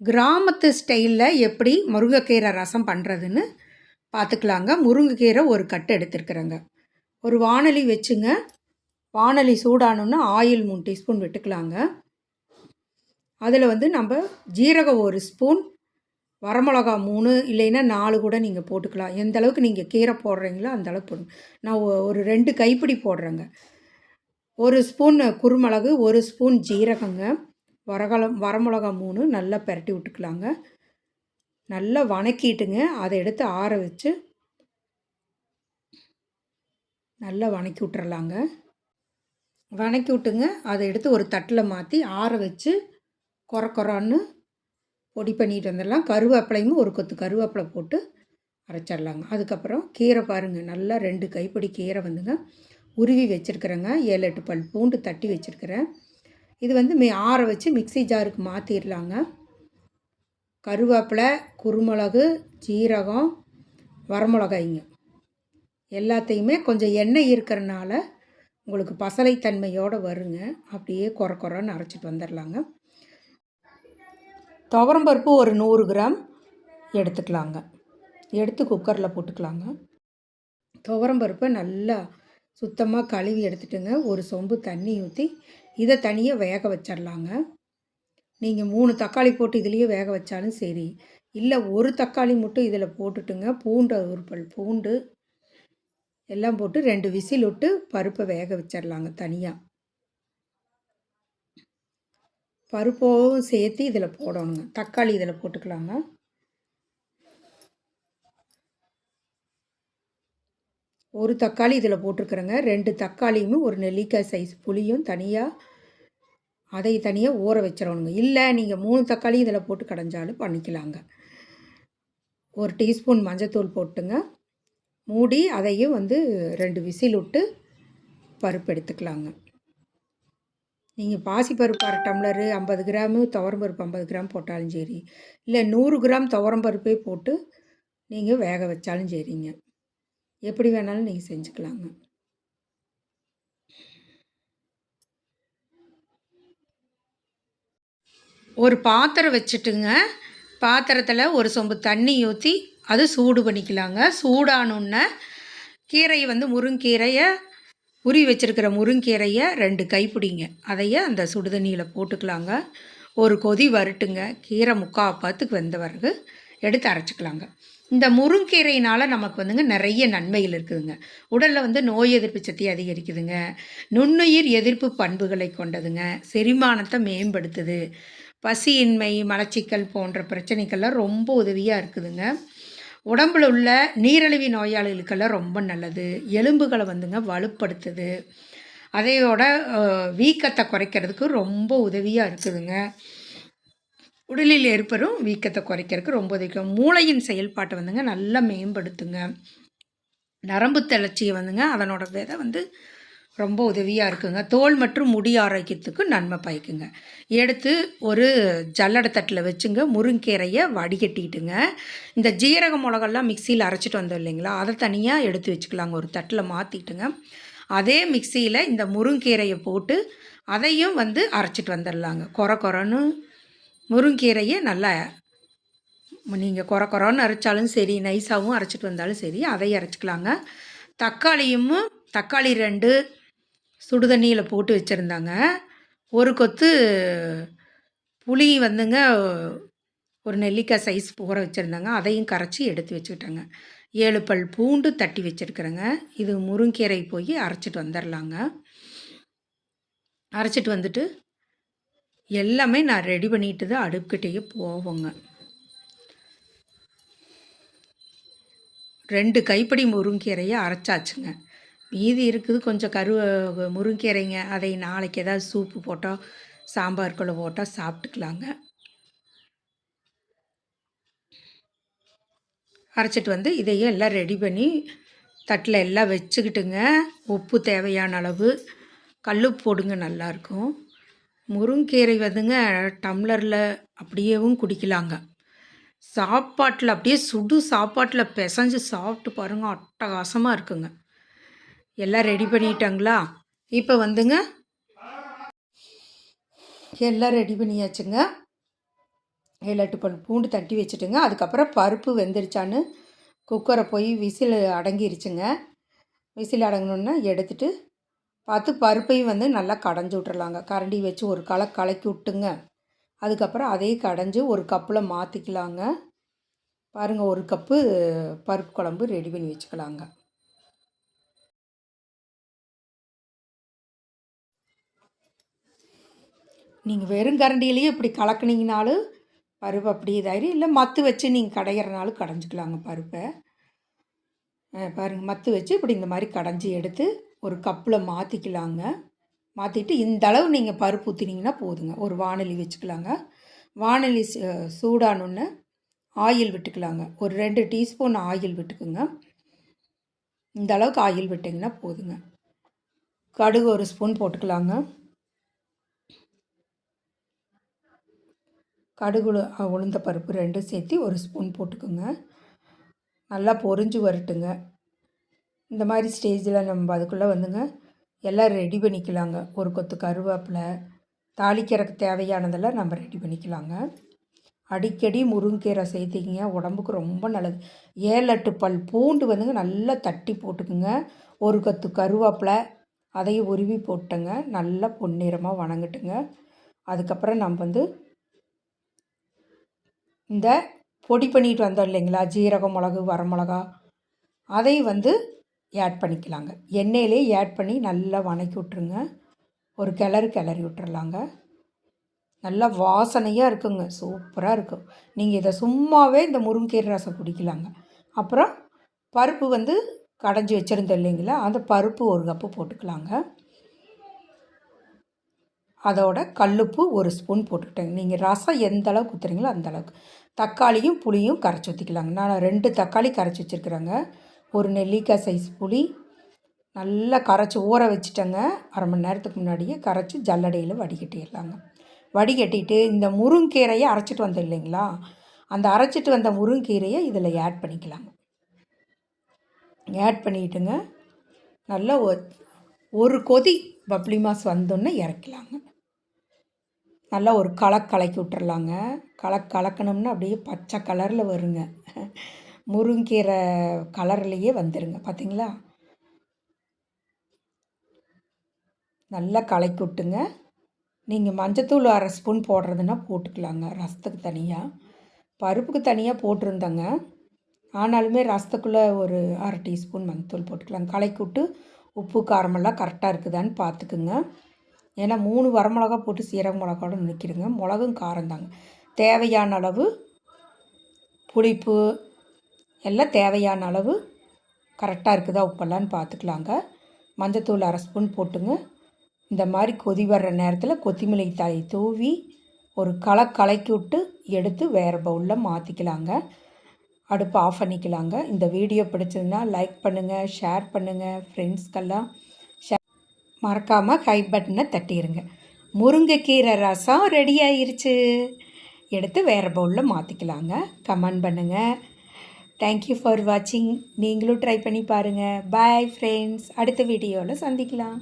கிராமத்து ஸ்டைலில் எப்படி முருங்கைக்கீரை ரசம் பண்ணுறதுன்னு பார்த்துக்கலாங்க முருங்கைக்கீரை ஒரு கட்டு எடுத்துருக்குறேங்க. ஒரு வாணலி வச்சுங்க. வாணலி சூடானோன்னா ஆயில் மூணு டீஸ்பூன் விட்டுக்கலாங்க. அதில் வந்து நம்ம ஜீரகம் ஒரு ஸ்பூன் வரமிளகா மூணு இல்லைன்னா நாலு கூட நீங்கள் போட்டுக்கலாம். எந்த அளவுக்கு நீங்கள் கீரை போடுறீங்களோ அந்த அளவுக்கு போடுங்க. நான் ஒரு ரெண்டு கைப்பிடி போடுறேங்க. ஒரு ஸ்பூன் குருமிளகு ஒரு ஸ்பூன் ஜீரகங்க. வரகலம் வரமிளகா மூணு நல்லா பெரட்டி விட்டுக்கலாங்க. நல்லா வணக்கிட்டுங்க. அதை எடுத்து ஆற வச்சு நல்லா வணக்கி விட்டுறலாங்க. வணக்கி விட்டுங்க. அதை எடுத்து ஒரு தட்டில் மாற்றி ஆற வச்சு கொர கொரான்னு பொடி பண்ணிட்டு வந்துடலாம். கருவேப்பிலையும் ஒரு கொத்து கருவேப்பிலை போட்டு அரைச்சிடலாங்க. அதுக்கப்புறம் கீரை பாருங்கள் நல்லா ரெண்டு கைப்படி கீரை வந்துங்க. உருவி வச்சுருக்குறேங்க. ஏழு எட்டு பல் பூண்டு தட்டி வச்சுருக்கிறேன். இது வந்து மே ஆற வச்சு மிக்ஸி ஜாருக்கு மாற்றிடலாங்க கருவேப்பிலை குருமிளகு ஜீரகம் வரமிளகாய்ங்க. எல்லாத்தையுமே கொஞ்சம் எண்ணெய் இருக்கிறனால உங்களுக்கு பசலைத்தன்மையோடு வருங்க. அப்படியே கொர கொரன்னு அரைச்சிட்டு வந்துடலாங்க துவரம்பருப்பு ஒரு நூறு கிராம் எடுத்துக்கலாங்க. எடுத்து குக்கரில் போட்டுக்கலாங்க. துவரம்பருப்பை நல்லா சுத்தமாக கழுவி எடுத்துட்டுங்க. ஒரு சொம்பு தண்ணி ஊற்றி இதை தனியாக வேக வச்சிடலாங்க. நீங்கள் மூணு தக்காளி போட்டு இதுலேயே வேக வச்சாலும் சரி. இல்லை ஒரு தக்காளி மட்டும் இதில் போட்டுட்டுங்க. பூண்டு ஒரு பல் பூண்டு எல்லாம் போட்டு ரெண்டு விசில் விட்டு பருப்பை வேக வச்சிடலாங்க தனியாக பருப்பும் சேர்த்து இதில் போடணுங்க. தக்காளி இதில் போட்டுக்கலாங்க. ஒரு தக்காளி இதில் போட்டிருக்கிறேங்க. ரெண்டு தக்காளியும் ஒரு நெல்லிக்காய் சைஸ் புளியும் தனியாக அதை தனியாக ஊற வச்சிடணுங்க இல்லை நீங்கள் மூணு தக்காளி இதில் போட்டு கடைஞ்சாலும் பண்ணிக்கலாங்க. ஒரு டீஸ்பூன் மஞ்சத்தூள் போட்டுங்க. மூடி அதையும் வந்து ரெண்டு விசில் விட்டு பருப்பு எடுத்துக்கலாங்க. நீங்கள் பாசிப்பருப்பு அரை டம்ளரு ஐம்பது கிராமு துவரம்பருப்பு ஐம்பது கிராம் போட்டாலும் சரி. இல்லை நூறு கிராம் துவரம்பருப்பே போட்டு நீங்கள் வேக வச்சாலும் சரிங்க. எப்படி வேணாலும் நீங்கள் செஞ்சுக்கலாங்க. ஒரு பாத்திரம் வச்சுட்டுங்க. பாத்திரத்தில் ஒரு சொம்பு தண்ணி ஊற்றி அது சூடு பண்ணிக்கலாங்க. சூடானோன்னே கீரையை வந்து முருங்கீரையை உரி வச்சுருக்கிற முருங்கீரையை ரெண்டு கைப்பிடிங்க. அதையே அந்த சுடுதண்ணியில் போட்டுக்கலாங்க. ஒரு கொதி வரட்டுங்க. கீரை முக்கால் பத்துக்கு வெந்த பிறகு எடுத்து அரைச்சிக்கலாங்க. இந்த முருங்கீரையினால் நமக்கு வந்துங்க நிறைய நன்மைகள் இருக்குதுங்க. உடலில் வந்து நோய் எதிர்ப்பு சக்தி அதிகரிக்குதுங்க. நுண்ணுயிர் எதிர்ப்பு பண்புகளை கொண்டதுங்க. செரிமானத்தை மேம்படுத்துது. பசியின்மை மலச்சிக்கல் போன்ற பிரச்சனைக்கெல்லாம் ரொம்ப உதவியாக இருக்குதுங்க. உடம்புல உள்ள நீரிழிவு நோயாளிகளுக்கெல்லாம் ரொம்ப நல்லது. எலும்புகளை வந்துங்க வலுப்படுத்துது. அதையோட வீக்கத்தை குறைக்கிறதுக்கு ரொம்ப உதவியாக இருக்குதுங்க. உடலில் ஏற்படும் வீக்கத்தை குறைக்கிறதுக்கு ரொம்ப உதவிக்கும். மூளையின் செயல்பாட்டை வந்துங்க நல்லா மேம்படுத்துங்க. நரம்பு தளர்ச்சியை வந்துங்க அதனோட விதை வந்து ரொம்ப உதவியாக இருக்குங்க. தோல் மற்றும் முடி ஆரோக்கியத்துக்கு நன்மை பயக்குங்க. எடுத்து ஒரு ஜல்லடை தட்டில் வச்சுங்க. முருங்கீரையை வடிகட்டிட்டுங்க. இந்த ஜீரக மிளகெல்லாம் மிக்சியில் அரைச்சிட்டு வந்தோம் இல்லைங்களா? அதை தனியாக எடுத்து வச்சுக்கலாங்க. ஒரு தட்டில் மாற்றிட்டுங்க அதே மிக்சியில் இந்த முருங்கீரையை போட்டு அதையும் வந்து அரைச்சிட்டு வந்துடலாங்க. கொர குறைன்னு முருங்கீரையை நல்லா நீங்கள் கொர குறன்னு அரைச்சாலும் சரி நைஸாகவும் அரைச்சிட்டு வந்தாலும் சரி அதையும் அரைச்சிக்கலாங்க. தக்காளியும் தக்காளி ரெண்டு சுடுதண்ணியில் போட்டு வச்சுருந்தாங்க. ஒரு கொத்து புளி வந்துங்க ஒரு நெல்லிக்காய் சைஸ் ஊற வச்சுருந்தாங்க. அதையும் கரைச்சி எடுத்து வச்சுக்கிட்டேங்க. ஏழு பல் பூண்டு தட்டி வச்சுருக்குறேங்க. இது முருங்கீரை போய் அரைச்சிட்டு வந்துடலாங்க அரைச்சிட்டு வந்துட்டு எல்லாமே நான் ரெடி பண்ணிட்டு தான் அடுப்புக்கிட்டேயே போவோங்க. ரெண்டு கைப்பிடி முருங்கீரையை அரைச்சாச்சுங்க. மீதி இருக்குது கொஞ்சம் கரு முருங்கீரைங்க. அதை நாளைக்கு ஏதாவது சூப்பு போட்டால் சாம்பாருக்குள்ளே போட்டால் சாப்பிட்டுக்கலாங்க. அரைச்சிட்டு வந்து இதையும் எல்லாம் ரெடி பண்ணி தட்டில் எல்லாம் வச்சுக்கிட்டுங்க. உப்பு தேவையான அளவு. கல் போடுங்க நல்லாயிருக்கும் முருங்கீரை வந்துங்க டம்ளரில் அப்படியேவும் குடிக்கலாங்க. சாப்பாட்டில் அப்படியே சுடு சாப்பாட்டில் பிசைஞ்சு சாப்பிட்டு பாருங்க அட்டகாசமாக இருக்குங்க. எல்லாம் ரெடி பண்ணிட்டாங்களா? இப்போ வந்துங்க. எல்லாம் ரெடி பண்ணியாச்சுங்க. ஏழு எட்டு பல் பூண்டு தட்டி வச்சுட்டுங்க. அதுக்கப்புறம் பருப்பு வெந்துருச்சான்னு குக்கரை போய் விசில் அடங்கிருச்சுங்க. விசில் அடங்கணுன்னா எடுத்துகிட்டு பார்த்து பருப்பையும் வந்து நல்லா கடைஞ்சி விட்றலாங்க கரண்டி வச்சு ஒரு களை கலக்கி விட்டுங்க. அதுக்கப்புறம் அதையும் கடைஞ்சி ஒரு கப்பில் மாற்றிக்கலாங்க பாருங்கள் ஒரு கப்பு பருப்பு குழம்பு ரெடி பண்ணி வச்சுக்கலாங்க. நீங்கள் வெறும் கரண்டியிலேயே இப்படி கலக்குனீங்கனாலும் பருப்பு அப்படி இதாயிரும். இல்லை மத்து வச்சு நீங்கள் கடைகிறனாலும் கடைஞ்சிக்கலாங்க பருப்பை. பாருங்கள் மத்து வச்சு இப்படி இந்த மாதிரி கடைஞ்சி எடுத்து ஒரு கப்பில் மாற்றிக்கலாங்க மாற்றிட்டு இந்த அளவு நீங்கள் பருப்பு ஊற்றினீங்கன்னா போதுங்க. ஒரு வானொலி வச்சுக்கலாங்க. வானொலி சூடானோன்னு ஆயில் விட்டுக்கலாங்க. ஒரு ரெண்டு டீஸ்பூன் ஆயில் விட்டுக்குங்க. இந்த அளவுக்கு ஆயில் விட்டிங்கன்னா போதுங்க. கடுகு ஒரு ஸ்பூன் போட்டுக்கலாங்க. கடுகு உளுந்த பருப்பு ரெண்டும் சேர்த்து ஒரு ஸ்பூன் போட்டுக்குங்க. நல்லா பொரிஞ்சு வரட்டுங்க. இந்த மாதிரி ஸ்டேஜில் நம்ம அதுக்குள்ளே வந்துங்க எல்லாம் ரெடி பண்ணிக்கலாங்க. ஒரு கொத்து கருவேப்பிலை தாளிக்கிறதுக்கு தேவையானதெல்லாம் நம்ம ரெடி பண்ணிக்கலாங்க. அடிக்கடி முருங்கைக்கீரை சேர்த்திக்கிங்க உடம்புக்கு ரொம்ப நல்லது. ஏழு எட்டு பல் பூண்டு வந்துங்க நல்லா தட்டி போட்டுக்குங்க. ஒரு கொத்து கருவேப்பிலை அதையும் உருவி போட்டுங்க. நல்லா பொன்னிறமாக வணங்கட்டுங்க. அதுக்கப்புறம் நம்ம வந்து இந்த பொடி பண்ணிட்டு வந்தோம் இல்லைங்களா? ஜீரகம் மிளகு வரமிளகா அதை வந்து ஆட் பண்ணிக்கலாங்க. எண்ணெயிலே ஆட் பண்ணி நல்லா வணக்கி விட்ருங்க ஒரு கிளறு கிளறி விட்டுறலாங்க. நல்லா வாசனையாக இருக்குங்க. சூப்பராக இருக்கும் நீங்கள் இதை சும்மாவே இந்த முருங்கீரை ரசம் குடிக்கலாங்க. அப்புறம் பருப்பு வந்து கடைஞ்சி வச்சுருந்தோம் இல்லைங்களா? அந்த பருப்பு ஒரு கப்பு போட்டுக்கலாங்க. அதோட கல்லுப்பு ஒரு ஸ்பூன் போட்டுக்கிட்டேங்க. நீங்கள் ரசம் எந்த அளவுக்கு ஊற்றுறீங்களோ அந்தளவுக்கு தக்காளியும் புளியும் கரைச்சி ஊற்றிக்கலாங்க நான் ரெண்டு தக்காளி கரைச்சி வச்சுருக்குறேங்க. ஒரு நெல்லிக்காய் சைஸ் புளி நல்லா கரைச்சி ஊற வச்சுட்டேங்க. அரை மணி நேரத்துக்கு முன்னாடியே கரைச்சி ஜல்லடையில் வடிகட்டிடலாங்க. வடிகட்டிட்டு இந்த முருங்கீரையை அரைச்சிட்டு வந்தோம் இல்லைங்களா? அந்த அரைச்சிட்டு வந்த முருங்கீரையை இதில் ஆட் பண்ணிக்கலாங்க ஆட் பண்ணிட்டுங்க நல்லா ஒரு கொதி பப்ளி மாஸ் வந்தோன்னே இறக்கலாங்க. நல்லா ஒரு கலக் கலக்கி விட்டுறலாங்க. கலக் கலக்கணும்னா அப்படியே பச்சை கலரில் வருங்க. முருங்கீரை கலர்லேயே வந்துடுங்க பார்த்தீங்களா நல்லா கலக்கி விட்டுங்க. நீங்கள் மஞ்சத்தூள் அரை ஸ்பூன் போடுறதுன்னா போட்டுக்கலாங்க ரசத்துக்கு தனியாக பருப்புக்கு தனியாக போட்டிருந்தேங்க. ஆனாலுமே ரசத்துக்குள்ளே ஒரு அரை டீஸ்பூன் மஞ்சத்தூள் போட்டுக்கலாங்க கலக்கி விட்டு உப்பு காரமெல்லாம் கரெக்டாக இருக்குதான்னு பார்த்துக்குங்க ஏன்னா மூணு வரமிளகா போட்டு சீரக மிளகாவோட நிற்கிறேங்க மிளகும் காரம் தாங்க தேவையான அளவு புளிப்பு எல்லாம் தேவையான அளவு கரெக்டாக இருக்குதா உப்பெல்லாம்னு பார்த்துக்கலாங்க. மஞ்சத்தூள் அரை ஸ்பூன் போட்டுங்க. இந்த மாதிரி கொதி வர்ற நேரத்தில் கொத்திமல்லி தாயை தூவி ஒரு களை கலக்கி விட்டு எடுத்து வேறு பவுலில் மாற்றிக்கலாங்க அடுப்பு ஆஃப் பண்ணிக்கலாங்க. இந்த வீடியோ பிடிச்சதுன்னா லைக் பண்ணுங்கள் ஷேர் பண்ணுங்கள் ஃப்ரெண்ட்ஸ்க்கெல்லாம் ஷே மறக்காமல் கை பட்டனை தட்டிடுங்க முருங்கைக்கீரை ரசம் ரெடி ஆயிருச்சு. எடுத்து வேறு பவுலில் மாற்றிக்கலாங்க கமெண்ட் பண்ணுங்கள் தேங்க்யூ ஃபார் வாட்சிங் நீங்களும் ட்ரை பண்ணி பாருங்கள் பாய் ஃப்ரெண்ட்ஸ் அடுத்த வீடியோவில் சந்திக்கலாம்.